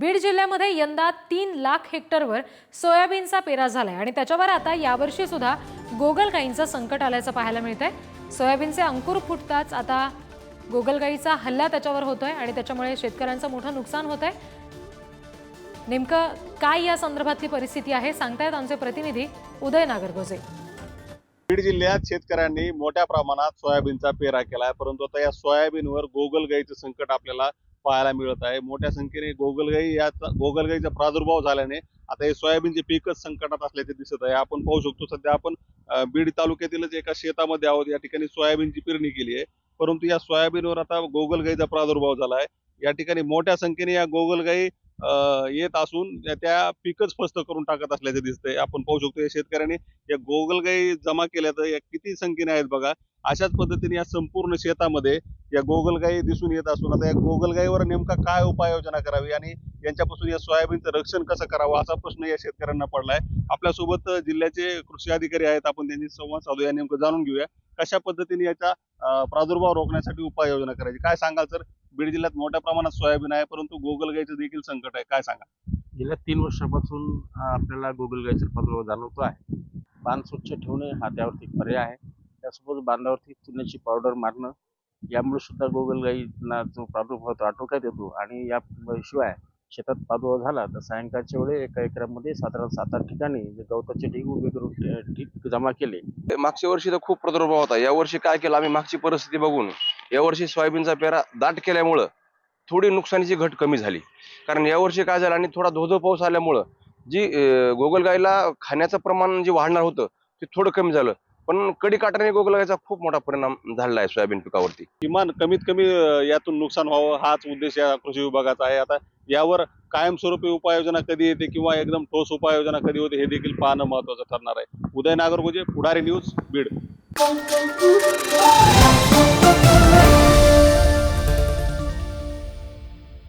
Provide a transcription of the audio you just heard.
बीड जिल्ह्यामध्ये यंदा तीन लाख हेक्टरवर सोयाबीनचा पेरा झालाय आणि त्याच्यावर आता यावर्षी सुद्धा गोगलगाईंचं संकट आल्याचं पाहायला मिळतंय. सोयाबीनचे अंकुर फुटताच आता गोगलगाईचा हल्ला त्याच्यावर होतोय आणि त्याच्यामुळे शेतकऱ्यांचं मोठं नुकसान होत आहे नेमकं काय या संदर्भातली परिस्थिती आहे सांगतायत आमचे प्रतिनिधी उदय नागरगोजे. बीड जिल्ह्यात शेतकऱ्यांनी मोठ्या प्रमाणात सोयाबीनचा पेरा केला आहे परंतु आता या सोयाबीनवर गोगलगाईचं संकट आपल्याला पाहायला मिळत आहे. मोठ्या संख्येने गोगलगाई या गोगलगाईचा प्रादुर्भाव झाल्याने आता हे सोयाबीनचे पीकच संकटात असल्याचे दिसत आहे. आपण पाहू शकतो सध्या आपण बीड तालुक्यातीलच एका शेतामध्ये आहोत. या ठिकाणी सोयाबीनची पेरणी केली आहे. परंतु या सोयाबीनवर आता गोगलगाईचा प्रादुर्भाव झाला आहे. या ठिकाणी मोठ्या संख्येने या गोगलगाई येत असून त्या- त्या पीकच फस्त करून टाकत असल्याचे दिसतंय. आपण पाहू शकतो या शेतकऱ्यांनी या गोगलगाई जमा केल्या तर या किती संख्येने आहेत बघा. अशाच पद्धतीने या संपूर्ण शेतामध्ये या गोगलगाई दिसून येत असून आता या गोगलगाईवर नेमका काय उपाययोजना करावी आणि यांच्यापासून या सोयाबीनचं रक्षण कसं करावं असा प्रश्न या शेतकऱ्यांना पडलाय. आपल्यासोबत जिल्ह्याचे कृषी अधिकारी आहेत. आपण त्यांची संवाद साधूया नेमकं जाणून घेऊया कशा पद्धतीने याचा प्रादुर्भाव रोखण्यासाठी उपाययोजना करायची. काय सांगाल सर? बीड जिल्ह्यात मोठ्या प्रमाणात सोयाबीन आहे परंतु गोगलगाईचं देखील संकट आहे. काय सांगा गेल्या तीन वर्षापासून आपल्याला गोगलगाईचा प्रादुर्भाव जाणवतो आहे. बांध स्वच्छ ठेवणे हा त्यावरती एक पर्याय आहे. त्यासोबत बांधावरती चुन्याची पावडर मारणं यामुळे सुद्धा गोगलगाईना जो प्रादुर्भाव होतो आटोक्यात येतो. आणि या शिवाय शेतात प्रादुर्भाव झाला तर सायंकाळच्या वेळी एका एकरामध्ये साधारण सात आठ ठिकाणी जे गवताचे ढीग उभे करून अं, ढीग जमा केले. मागच्या वर्षी तर खूप प्रादुर्भाव होता. यावर्षी काय केलं आम्ही मागची परिस्थिती बघून यावर्षी सोयाबीनचा पेरा दाट केल्यामुळं थोडी नुकसानीची घट कमी झाली. कारण यावर्षी काय झालं आणि थोडा धोधो पाऊस आल्यामुळं जी गोगलगाईला खाण्याचं प्रमाण जे वाढणार होतं ते थोडं कमी झालं. पण कडी काटाने गोगलगाईचा खूप मोठा परिणाम झालेला आहे सोयाबीन पिकावरती. किमान कमीत कमी यातून नुकसान व्हावं हाच उद्देश या कृषी विभागाचा आहे. आता यावर कायमस्वरूपी उपाययोजना कधी येते किंवा एकदम ठोस उपाययोजना कधी होते हे देखील पाहणं महत्वाचं ठरणार आहे. उदय नागरगोजे पुढारी न्यूज बीड.